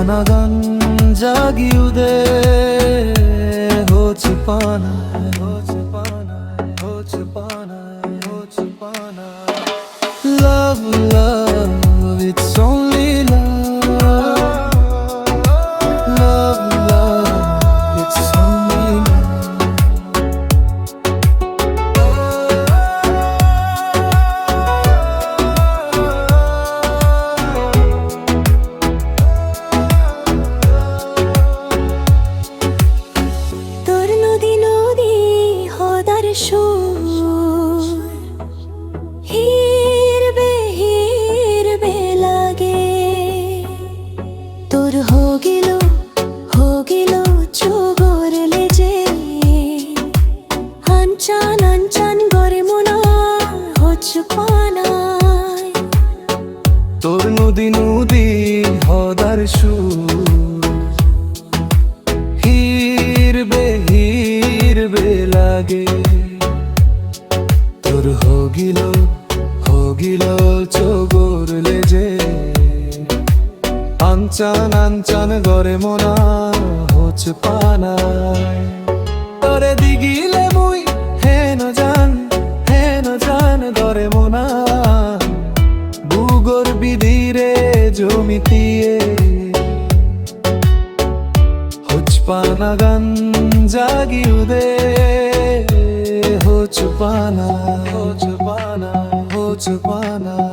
হুচপানা গঞ্জাগিউদে হুচপানা হুচপানা হুচপানা পানায় তোর নদী নদী হদার সুর। হিরবে হিরবে লাগে। তোর হগিল হগিল চোগর লেজে। আনচান আনচান গরে মোনা হচ পানায়। তোরে দিগিলে মুই জমিতিয়ে হুচপানা গান জাগিউদে হুচপানা হুচপানা হুচপানা হুচপানা।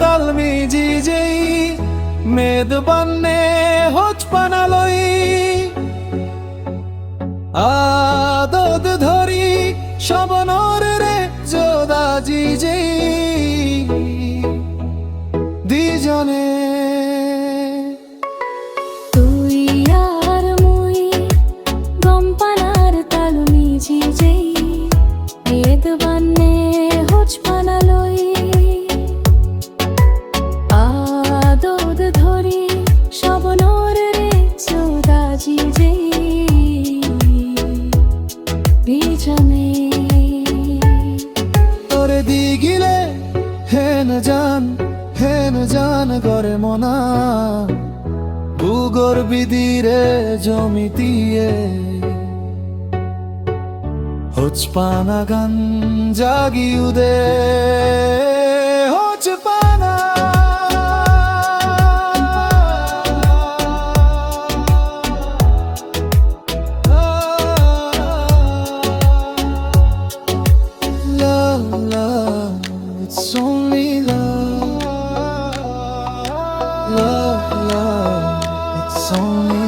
তালমি জি যেই মেদ বান্নে হচ পানালই আদত ধরি সবনর হেন জান হেন জান করে মনা ভূগর বিদিরে জমিতিয়ে হোচপানা গান জাগিউদে হোচপানা only